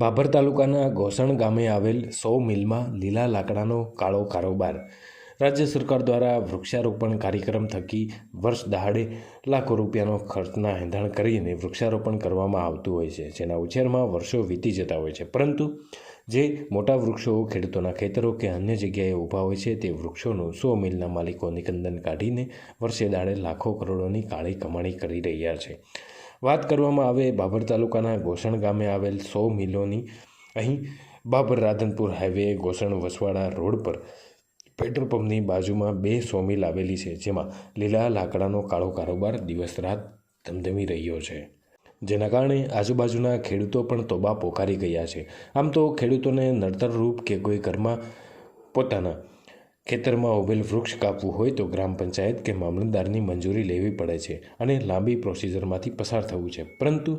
ભાભર તાલુકાના ગોસણ ગામે આવેલ સો મિલમાં લીલા લાકડાનો કાળો કારોબાર. રાજ્ય સરકાર દ્વારા વૃક્ષારોપણ કાર્યક્રમ થકી વર્ષ દહાડે લાખો રૂપિયાનો ખર્ચના એંધાણ કરીને વૃક્ષારોપણ કરવામાં આવતું હોય છે, જેના ઉછેરમાં વર્ષો વીતી જતા હોય છે. પરંતુ જે મોટા વૃક્ષો ખેડૂતોના ખેતરો કે અન્ય જગ્યાએ ઊભા હોય છે, તે વૃક્ષોનું સો મિલના માલિકો નિકંદન કાઢીને વર્ષે દાડે લાખો કરોડોની કાળી કમાણી કરી રહ્યા છે. વાત કરવામાં આવે બાબર તાલુકાના ગોસણ ગામે આવેલ સો મિલોની અહીં બાબર રાધનપુર હાઈવે, ગોસણ વસવાડા રોડ પર પેટ્રોલ પંપની બાજુમાં બે સો મિલ આવેલી છે, જેમાં લીલા લાકડાનો કાળો કારોબાર દિવસ રાત ધમધમી રહ્યો છે. જેના કારણે આજુબાજુના ખેડૂતો પણ તોબા પોકારી ગયા છે. આમ તો ખેડૂતોને નડતરરૂપ કે કોઈ ઘરમાં પોતાના ખેતરમાં ઉભેલ વૃક્ષ કાપવું હોય તો ગ્રામ પંચાયત કે મામલતદારની મંજૂરી લેવી પડે છે અને લાંબી પ્રોસિજરમાંથી પસાર થવું છે. પરંતુ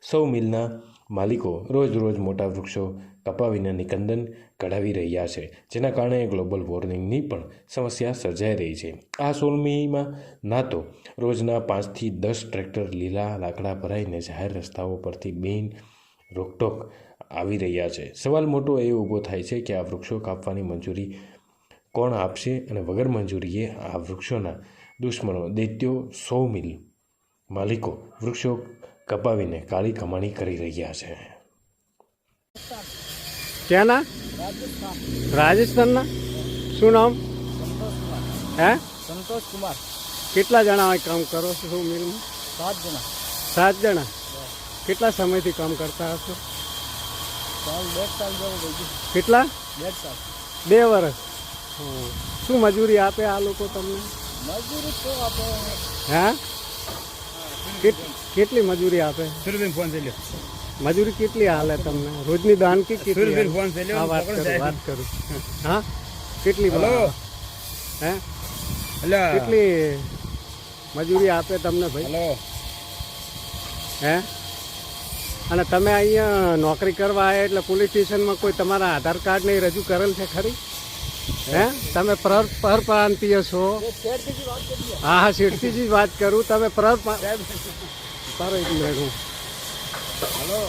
સૌ મિલના માલિકો રોજ રોજ મોટા વૃક્ષો કપાવીને નિકંદન કઢાવી રહ્યા છે, જેના કારણે ગ્લોબલ વોર્મિંગની પણ સમસ્યા સર્જાઈ રહી છે. આ સોલમીમાં ના તો રોજના પાંચથી દસ ટ્રેક્ટર લીલા લાકડા ભરાઈને જાહેર રસ્તાઓ પરથી બેન રોકટોક આવી રહ્યા છે. સવાલ મોટો એ ઊભો થાય છે કે આ વૃક્ષો કાપવાની મંજૂરી કોણ આપશે અને વગર મંજૂરીએ આ વૃક્ષોના દુશ્મનો દૈત્યો સો મિલ માલિકો વૃક્ષો કપાવીને કાળી કમાણી કરી રહ્યા છે. ક્યાંના રાજસ્થાન રાજસ્થાનના? શું નામ? હે? સંતોષ કુમાર કેટલા જણા આ કામ કરો છો શું મિલમાં? સાત જણા સાત જણા. કેટલા સમયથી કામ કરતા હશો? સાલ બે સાલ જેવું થઈ ગયું. કેટલા? બે સાલ. બે વર્ષ. શું મજૂરી આપે આ લોકો તમને? મજૂરી તો આપે. હે? કેટલી મજૂરી આપે? સુરભીન ફોન થઈ મજૂરી કેટલી હાલે તમને? રોજની દાનકી કેટલી ફોન થઈ લ્યો, વાત કરું વાત કરું. હા? કેટલી હલો. હે? એટલે કેટલી મજૂરી આપે તમને ભાઈ? હેલો? હે? અને તમે અહીંયા નોકરી કરવા આવ્યા એટલે પોલીસ સ્ટેશનમાં કોઈ તમારા આધાર કાર્ડ નહીં રજૂ કરેલ છે ખરી? હે? તમે પર પરપ્રાંતીય છો. હા હા શેઠથી વાત કરું. તમે પર પર એક મિનિટ હું હેલો.